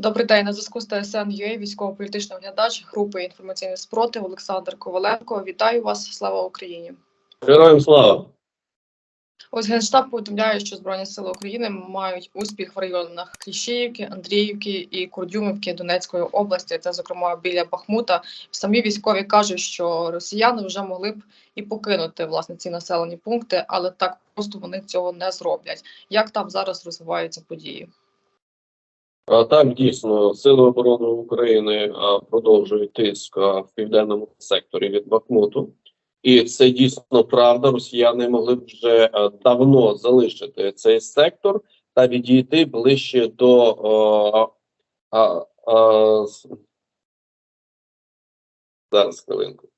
Добрий день на зв'язку з ТСН ЮА, військово-політичний оглядач групи інформаційний спротив Олександр Коваленко. Вітаю вас! Слава Україні! Героям слава! Ось Генштаб повідомляє, що Збройні сили України мають успіх в районах Кліщіївки, Андріївки і Курдюмівки Донецької області. Це зокрема біля Бахмута. Самі військові кажуть, що росіяни вже могли б і покинути власне ці населені пункти, але так просто вони цього не зроблять. Як там зараз розвиваються події? А, Так, дійсно, Сили оборони України а, продовжують тиск в південному секторі від Бахмуту. І це дійсно правда. Росіяни могли б вже давно залишити цей сектор та відійти ближче до а, а, а, зараз хвилинку.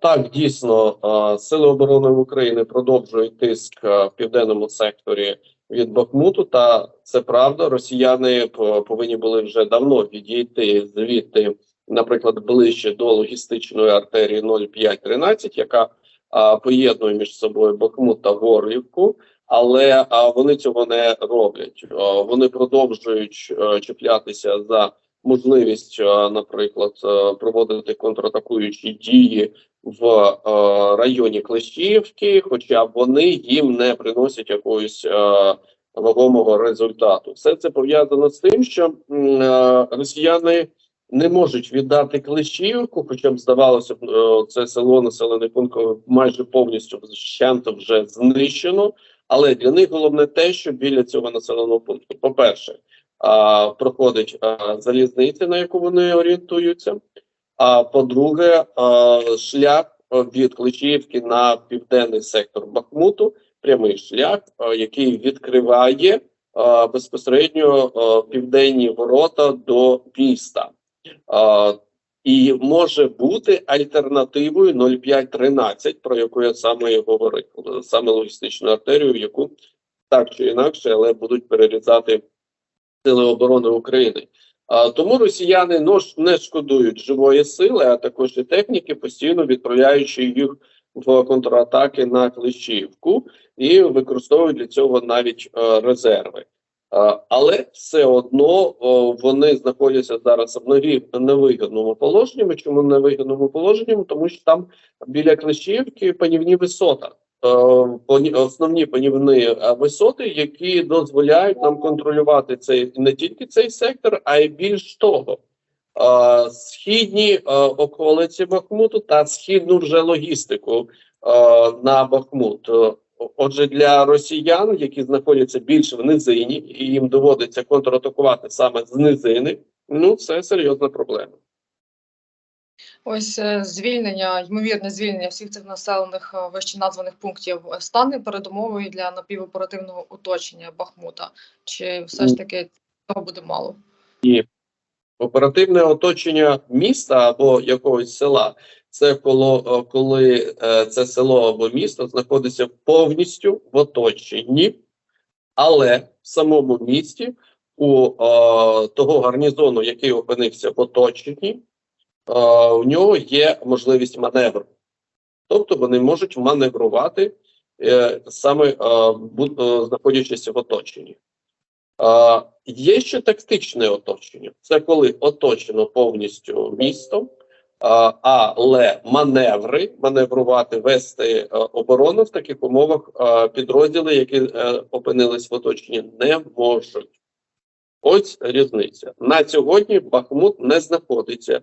Так, дійсно, Сили оборони України продовжують тиск в південному секторі від Бахмуту. Та це правда. Росіяни повинні були вже давно відійти звідти, наприклад, ближче до логістичної артерії 0513, яка а, поєднує між собою Бахмут та Горлівку. Але а, вони цього не роблять. А, вони продовжують а, чіплятися за можливість, наприклад, проводити контратакуючі дії в е, районі Клещіївки, хоча вони їм не приносять якогось е, вагомого результату. Все це пов'язано з тим, що е, росіяни не можуть віддати Клещіївку, хоча б здавалося б, е, це село населений пункт майже повністю вщент вже знищено. Але для них головне те, що біля цього населеного пункту, по-перше, а, проходить а, залізниця, на яку вони орієнтуються. А по-друге, а, шлях від Кличіївки на південний сектор Бахмуту, прямий шлях, а, який відкриває а, безпосередньо а, південні ворота до міста. А, і може бути альтернативою 0513, про яку я саме і говорив, саме логістичну артерію, яку так чи інакше, але будуть перерізати Сили оборони України. А, тому росіяни не шкодують живої сили, а також і техніки, постійно відправляючи їх в контратаки на Клещіївку і використовують для цього навіть е, резерви. А, але все одно о, вони знаходяться зараз в неві- невигідному положенні. Чому невигідному положенні? Тому що там біля Клещіївки панівні висота. Е, основні панівні е, висоти, які дозволяють нам контролювати цей не тільки цей сектор, а й більш того, е, східні околиці Бахмуту та східну вже логістику на Бахмут. Отже, для росіян, які знаходяться більш в низині, і їм доводиться контратакувати саме з низини, ну це серйозна проблема. Ось е, звільнення, ймовірне звільнення всіх цих населених е, вище названих пунктів е, стане передумовою для напівоперативного оточення Бахмута. Чи все ж таки цього буде мало? Ні. Оперативне оточення міста або якогось села це коло, коли це село або місто знаходиться повністю в оточенні, але в самому місті у е, того гарнізону, який опинився в оточенні, у нього є можливість маневру. Тобто вони можуть маневрувати е, саме е, е, знаходячись в оточенні. Е, є ще тактичне оточення. Це коли оточено повністю місто, е, але маневри, маневрувати, вести е, оборону в таких умовах е, підрозділи, які е, опинились в оточенні, не можуть. Ось різниця. На сьогодні Бахмут не знаходиться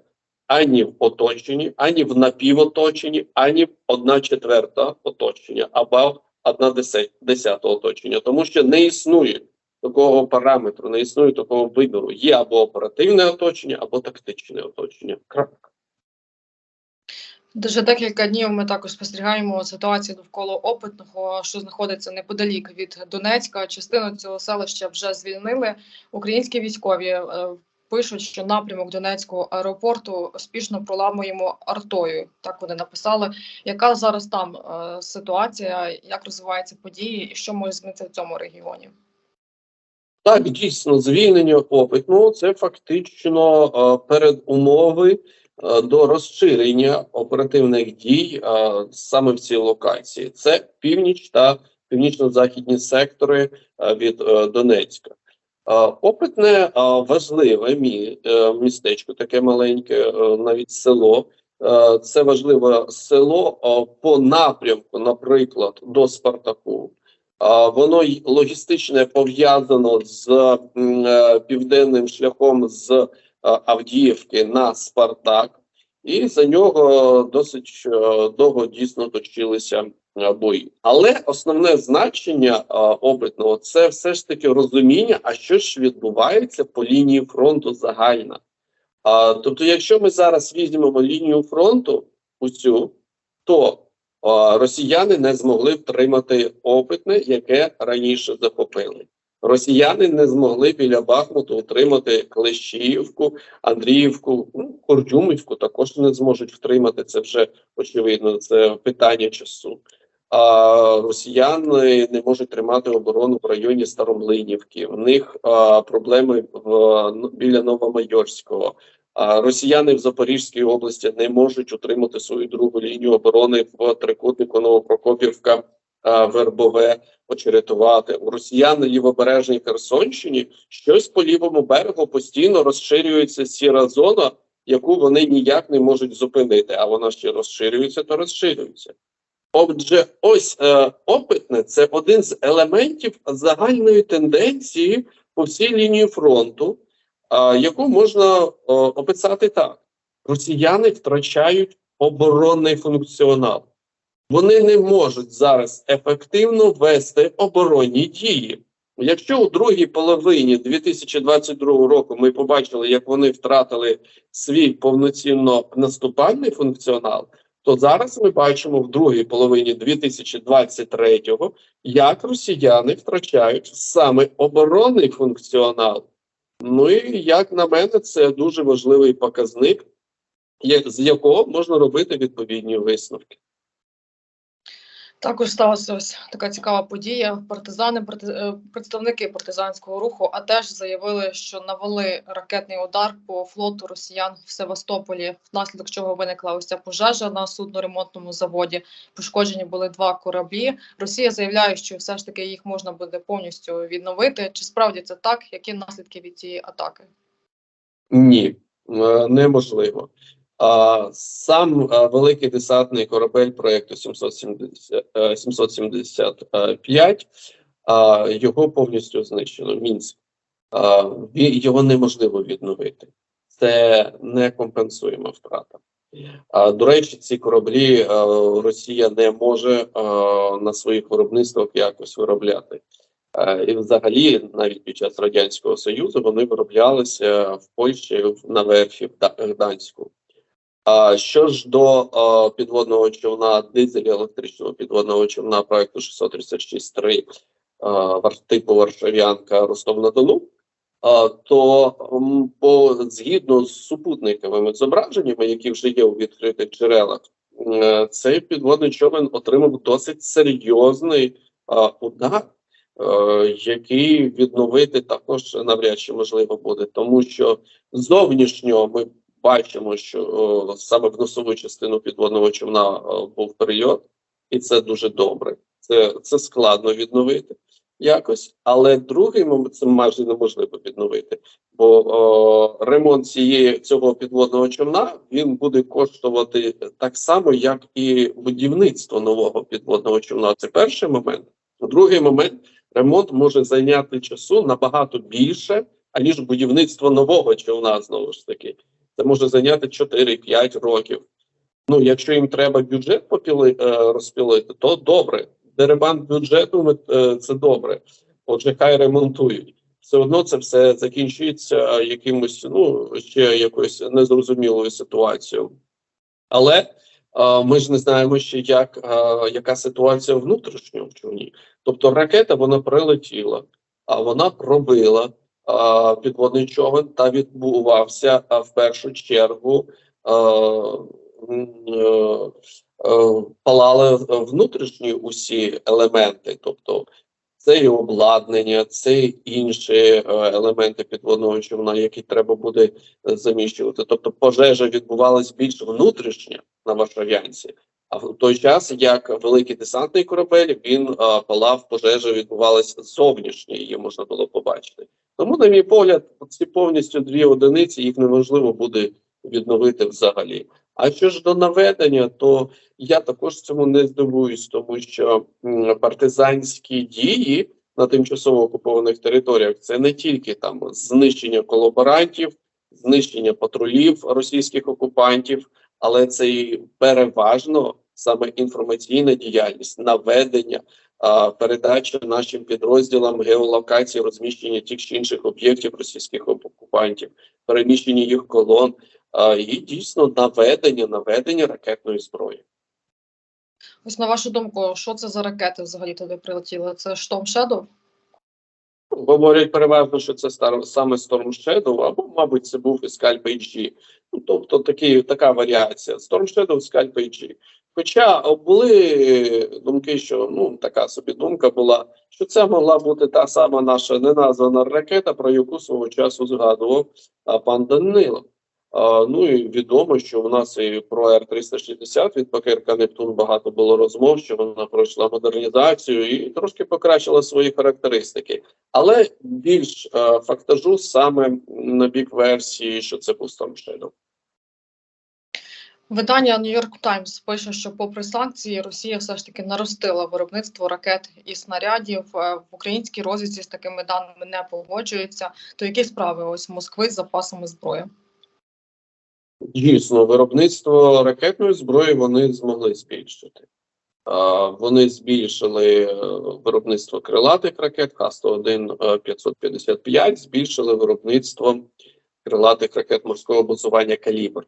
ані в оточенні, ані в напівоточенні, ані в одна четверта оточення, або одна десята оточення, тому що не існує такого параметру, не існує такого вибору. Є або оперативне оточення, або тактичне оточення. Крапка. Вже декілька днів ми також спостерігаємо ситуацію довкола опитного, що знаходиться неподалік від Донецька. Частину цього селища вже звільнили. Українські військові е, пишуть, що напрямок Донецького аеропорту успішно проламуємо артою. Так вони написали. Яка зараз там е, ситуація, як розвиваються події, і що може змінитися в цьому регіоні? Так, дійсно, звільнення опитного це фактично е, передумови е, до розширення оперативних дій саме в цій локації. Це північ та північно-західні сектори від Донецька. Опитне важливе е, містечко, таке маленьке, е, навіть село. Е, Це важливе село по напрямку, наприклад, до Спартаку. Воно й логістично пов'язано з південним шляхом з Авдіївки на Спартак, і за нього досить довго дійсно точилися бої. Але основне значення е, опитного це все ж таки розуміння, а що ж відбувається по лінії фронту загально. А, тобто, якщо ми зараз візьмемо лінію фронту усю, то а, росіяни не змогли втримати опитне, яке раніше захопили. Росіяни не змогли біля Бахмуту утримати Клещіївку, Андріївку, ну, Кордюмівку також не зможуть втримати. Це вже очевидно, це питання часу. А росіяни не можуть тримати оборону в районі Старомлинівки. В них а, проблеми в ну, біля Новомайорського. А росіяни в Запорізькій області не можуть утримати свою другу лінію оборони в трикутнику Новопрокопівка, Вербове, очеретувати. У росіян на лівобережній Херсонщині щось по лівому берегу постійно розширюється сіра зона, яку вони ніяк не можуть зупинити. А вона ще розширюється, то розширюється. Отже, ось е, опитне це один з елементів загальної тенденції по всій лінії фронту, е, яку можна е, описати так: росіяни втрачають оборонний функціонал. Вони не можуть зараз ефективно вести оборонні дії. Якщо у другій половині 2022 року ми побачили, як вони втратили свій повноцінно наступальний функціонал, то зараз ми бачимо в другій половині 2023-го, як росіяни втрачають саме оборонний функціонал. Ну і як на мене, це дуже важливий показник, з якого можна робити відповідні висновки. Також сталася ось така цікава подія. Партизани, парти- е, представники партизанського руху, а теж заявили, що навели ракетний удар по флоту росіян в Севастополі, внаслідок чого виникла ось ця пожежа на судноремонтному заводі. Пошкоджені були два кораблі. Росія заявляє, що все ж таки їх можна буде повністю відновити. Чи справді це так? Які наслідки від цієї атаки? Ні, е, неможливо. Сам великий десантний корабель проекту 770, е, 775, його повністю знищено. Мінськ. Його неможливо відновити. Це не компенсуємо втрата. До речі, ці кораблі Росія не може на своїх виробництвах якось виробляти. І взагалі, навіть під час радянського союзу, вони вироблялися в Польщі на верфі в Гданську. А що ж до е, підводного човна дизель електричного підводного човна проекту 636-3 е, типу Варшавянка Ростов на Дону, е, то м, по згідно з супутниковими зображеннями, які вже є у відкритих джерелах, е, цей підводний човен отримав досить серйозний е, удар е, який відновити також навряд чи можливо буде, тому що зовнішньо ми бачимо, що о, саме в носову частину підводного човна о, був перельот, і це дуже добре. Це, це складно відновити якось, але другий момент це майже неможливо відновити, бо о, ремонт цієї цього підводного човна він буде коштувати так само, як і будівництво нового підводного човна. Це перший момент. Другий момент ремонт може зайняти часу набагато більше, аніж будівництво нового човна, знову ж таки. Це може зайняти 4-5 років. Ну, якщо їм треба бюджет попіли, е, розпілити, то добре. Дерибан бюджету е, це добре. Отже, хай ремонтують. Все одно це все закінчується якимось, ну, ще якоюсь незрозумілою ситуацією. Але е, ми ж не знаємо ще, як, е, яка ситуація внутрішньо в човні. Тобто ракета вона прилетіла, а вона пробила підводний човен та відбувався в першу чергу. Е, е, палали внутрішні усі елементи, тобто це і обладнання, це і інші е, елементи підводного човна, які треба буде заміщувати. Тобто пожежа відбувалась більш внутрішня на Варшавянці, а в той час, як великий десантний корабель, він палав, пожежа відбувалася зовнішньо, її можна було побачити. Тому, на мій погляд, ці повністю дві одиниці їх неможливо буде відновити взагалі. А що ж до наведення, то я також цьому не здивуюсь, тому що партизанські дії на тимчасово окупованих територіях це не тільки там знищення колаборантів, знищення патрулів російських окупантів, але це і переважно саме інформаційна діяльність, наведення, передача нашим підрозділам геолокації розміщення тих чи інших об'єктів російських окупантів, переміщення їх колон і дійсно наведення, наведення ракетної зброї. Ось на вашу думку, що це за ракети взагалі туди прилетіли? Це штом Shadow? Говорять переважно, що це стар, саме Storm Shadow, або, мабуть, це був і Scalp AG. Ну, тобто такі, така варіація. Storm Shadow, Scalp AG. Хоча були думки, що ну така собі думка була, що це могла бути та сама наша неназвана ракета, про яку свого часу згадував пан Данило. Ну і відомо, що у нас і про Р-360 від ПКРК Нептун багато було розмов, що вона пройшла модернізацію і трошки покращила свої характеристики. Але більш е, фактажу саме на бік версії, що це був Storm Shadow. Видання New York Times пише, що попри санкції Росія все ж таки наростила виробництво ракет і снарядів. Е, В українській розвідці з такими даними не погоджуються. То які справи ось Москви з запасами зброї? Дійсно, виробництво ракетної зброї вони змогли збільшити. Вони збільшили е, виробництво крилатих ракет Х-101 е, 555, збільшили виробництво крилатих ракет морського базування «Калібр».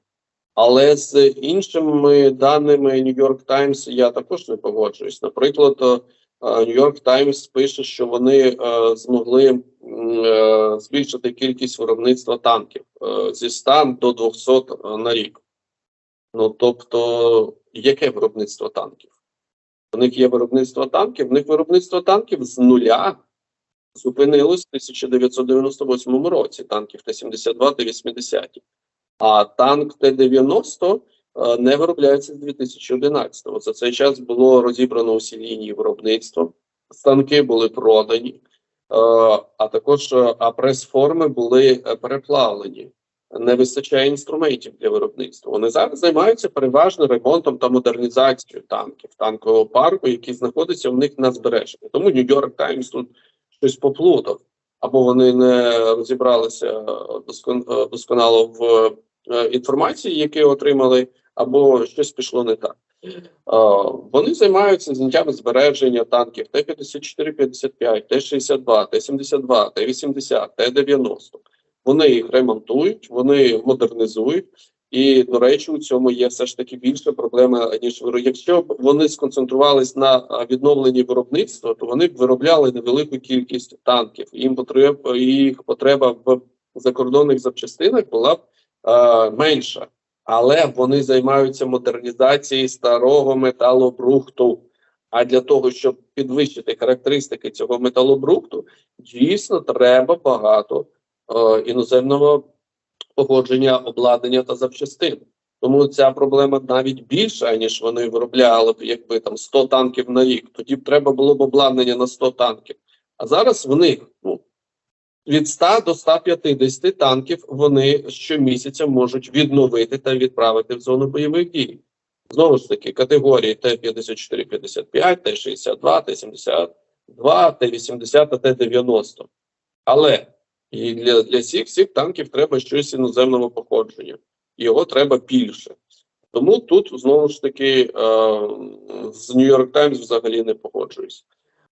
Але з іншими даними New York Times я також не погоджуюсь. Наприклад, е, New York Times пише, що вони е, змогли е, збільшити кількість виробництва танків е, зі 100 до 200 на рік. Ну тобто, яке виробництво танків? У них є виробництво танків, в них виробництво танків з нуля зупинилось в 1998 році. Танків Т-72 Т-80. А танк Т-90 е, не виробляється з 2011-го. За цей час було розібрано усі лінії виробництва, станки були продані, е, а також е, а прес-форми були е, переплавлені. Не вистачає інструментів для виробництва. Вони зараз займаються переважно ремонтом та модернізацією танків, танкового парку, який знаходиться в них на збереженні. Тому York Times тут щось поплутав, або вони не розібралися е, е, досконало в е, інформації, які отримали, або щось пішло не так. Вони займаються зняттям збереження танків Т-54-55, Т-62, Т-72, Т-80, Т-90. Вони їх ремонтують, вони модернізують. І, до речі, у цьому є все ж таки більша проблема, ніж якщо б вони сконцентрувались на відновленні виробництва, то вони б виробляли невелику кількість танків. Їм потреб їх потреба в закордонних запчастинах була б е, менша, але вони займаються модернізацією старого металобрухту. А для того, щоб підвищити характеристики цього металобрухту, дійсно треба багато е, іноземного погодження обладнання та запчастин. Тому ця проблема навіть більша, ніж вони виробляли б, якби там 100 танків на рік. Тоді б треба було б обладнання на 100 танків. А зараз в них ну, від 100 до 150 танків вони щомісяця можуть відновити та відправити в зону бойових дій. Знову ж таки, категорії Т-54-55, Т-62, Т-72, Т-80 та Т-90. Але і для, для всіх цих танків треба щось іноземного походження. Його треба більше. Тому тут знову ж таки е, з York Times взагалі не погоджуюсь.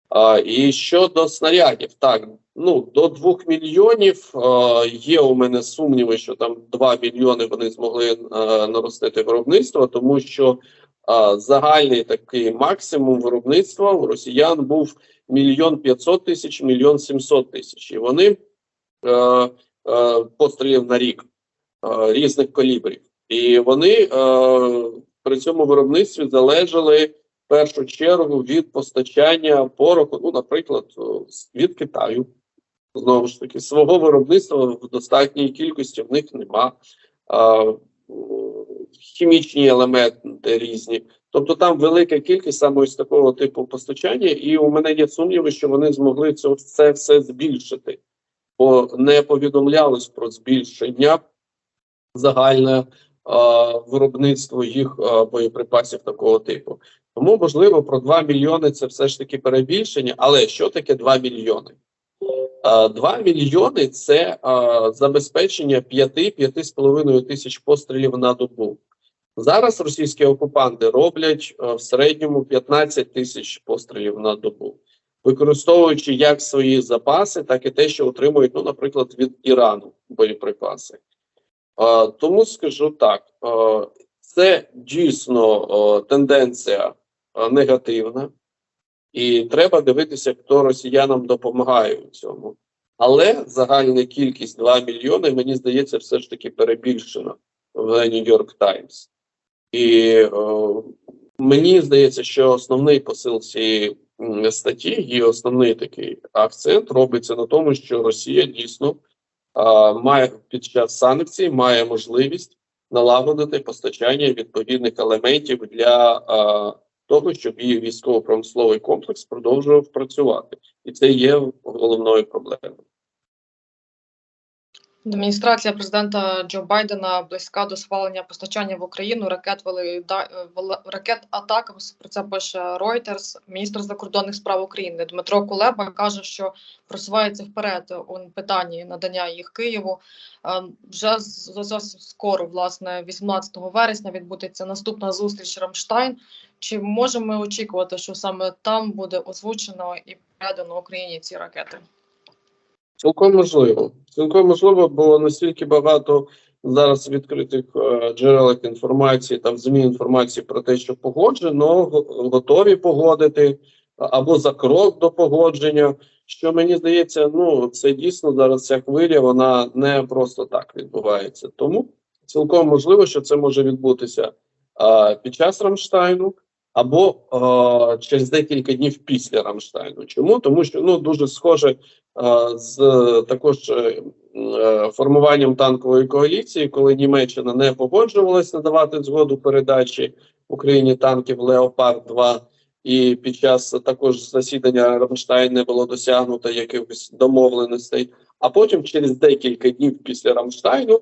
А, і щодо снарядів, так ну до 2 мільйонів е, є у мене сумніви, що там 2 мільйони вони змогли е, наростити виробництво, тому що е, загальний такий максимум виробництва у росіян був мільйон 500 тисяч, мільйон 700 тисяч. І вони е, пострілів на рік різних калібрів. І вони при цьому виробництві залежали першу чергу від постачання пороху, ну, наприклад, від Китаю. Знову ж таки, свого виробництва в достатній кількості в них нема. А, хімічні елементи різні. Тобто там велика кількість саме ось такого типу постачання, і у мене є сумніви, що вони змогли це, це все збільшити. бо не повідомлялось про збільшення загальне е, виробництво їх е, боєприпасів такого типу. Тому, можливо, про 2 мільйони це все ж таки перебільшення. Але що таке 2 мільйони? Е, 2 мільйони це е, забезпечення 5-5,5 тисяч пострілів на добу. Зараз російські окупанти роблять е, в середньому 15 тисяч пострілів на добу, використовуючи як свої запаси, так і те, що отримують, ну, наприклад, від Ірану боєприпаси. Е, Тому скажу так: е, це дійсно е, тенденція е, негативна, і треба дивитися, хто росіянам допомагає у цьому. Але загальна кількість 2 мільйони, мені здається, все ж таки перебільшена в York Times. І е, мені здається, що основний посил цієї статті і основний такий акцент робиться на тому, що Росія дійсно а, має під час санкцій має можливість налагодити постачання відповідних елементів для а, того, щоб її військово-промисловий комплекс продовжував працювати, і це є головною проблемою. Адміністрація президента Джо Байдена близька до схвалення постачання в Україну ракет Велида- е, Вел- ракет Атакамс. Про це пише Reuters. Міністр закордонних справ України Дмитро Кулеба каже, що просувається вперед у питанні надання їх Києву. Е, Вже скоро, власне, 18 вересня відбудеться наступна зустріч Рамштайн. Чи можемо ми очікувати, що саме там буде озвучено і передано Україні ці ракети? Цілком можливо. Цілком можливо, бо настільки багато зараз відкритих е, джерел інформації та в ЗМІ інформації про те, що погоджено, готові погодити або за крок до погодження. Що мені здається, ну це дійсно зараз ця хвиля, вона не просто так відбувається. Тому цілком можливо, що це може відбутися а, під час Рамштайну або а, через декілька днів після Рамштайну. Чому? Тому що ну дуже схоже е, з також е, е, формуванням танкової коаліції, коли Німеччина не погоджувалась надавати згоду передачі Україні танків Леопард 2 і під час також засідання Рамштайн не було досягнуто якихось домовленостей. А потім, через декілька днів після Рамштайну, е,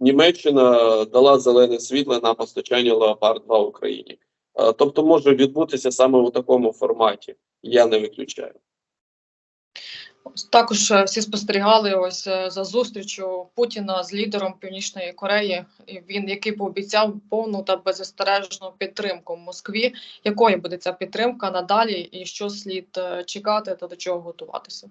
Німеччина дала зелене світло на постачання Леопард 2 Україні. Тобто може відбутися саме у такому форматі. Я не виключаю. Також е, всі спостерігали ось е, за зустрічю Путіна з лідером Північної Кореї. Він який пообіцяв повну та беззастережну підтримку в Москві. Якою буде ця підтримка надалі, і що слід е, чекати та до чого готуватися?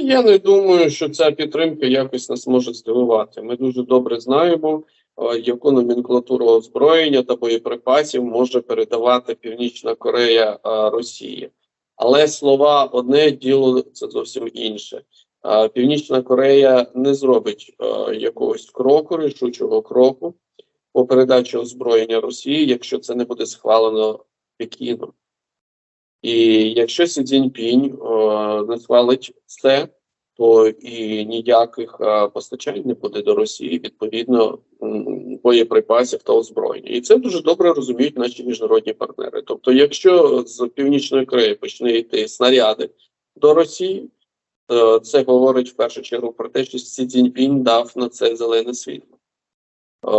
Я не думаю, що ця підтримка якось нас може здивувати. Ми дуже добре знаємо, е, яку номенклатуру озброєння та боєприпасів може передавати Північна Корея е, Росії. Але слова одне діло це зовсім інше. Е, Північна Корея не зробить якогось кроку, рішучого кроку по передачі озброєння Росії, якщо це не буде схвалено Пекіном. І якщо Сі Цзіньпінь не схвалить це, то і ніяких е, постачань не буде до Росії, відповідно боєприпасів та озброєння. І це дуже добре розуміють наші міжнародні партнери. Тобто, якщо з північної Кореї почне йти снаряди до Росії, то це говорить в першу чергу про те, що Сі Цзіньпінь дав на це зелене світло. Е,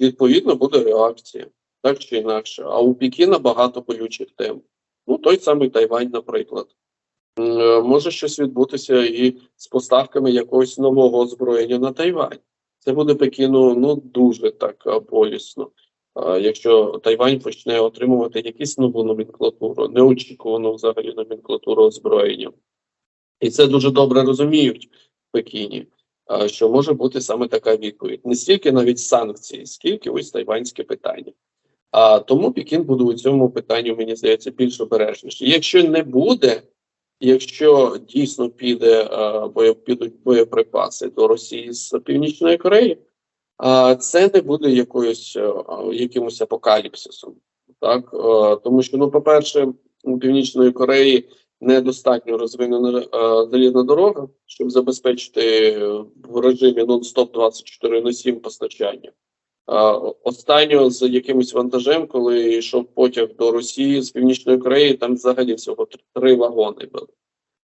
відповідно, буде реакція так чи інакше. А у Пекіна багато болючих тем. Ну, той самий Тайвань, наприклад. Е, Може щось відбутися і з поставками якогось нового озброєння на Тайвань. Це буде Пекіну ну дуже так е, болісно. Якщо Тайвань почне отримувати якусь нову номенклатуру, неочікувану взагалі номенклатуру озброєння. І це дуже добре розуміють в Пекіні, що може бути саме така відповідь. Не стільки навіть санкції, скільки ось тайванське питання. А тому Пекін буде у цьому питанні, мені здається, більш обережніше. Якщо не буде, якщо дійсно піде підуть боєприпаси до Росії з Північної Кореї, а це не буде якоюсь якимось апокаліпсисом. Так тому що, ну, по-перше, у Північної Кореї недостатньо розвинена залізна дорога, щоб забезпечити в режимі нон-стоп 24 на 7 постачання. А, Останнього з якимось вантажем, коли йшов потяг до Росії з Північної Кореї, там взагалі всього три- вагони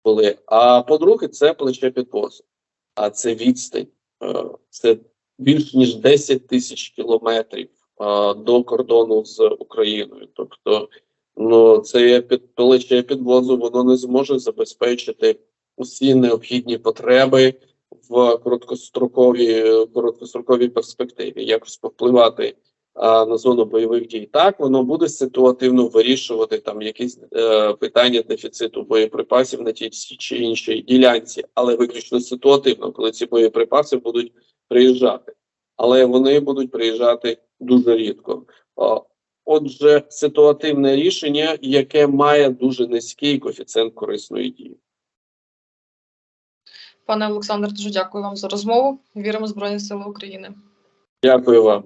були. А по-друге, це плече підвозу. А це відстань. Це більш ніж 10 тисяч кілометрів до кордону з Україною. Тобто, ну це під плече підвозу воно не зможе забезпечити усі необхідні потреби в короткостроковій короткостроковій перспективі. Якось повпливати а, на зону бойових дій. Так воно буде ситуативно вирішувати там якісь е, питання дефіциту боєприпасів на тій чи іншій ділянці, але виключно ситуативно, коли ці боєприпаси будуть приїжджати. Але вони будуть приїжджати дуже рідко. Отже, ситуативне рішення, яке має дуже низький коефіцієнт корисної дії. Пане Олександр, дуже дякую вам за розмову. Віримо Збройні Сили України. Дякую вам.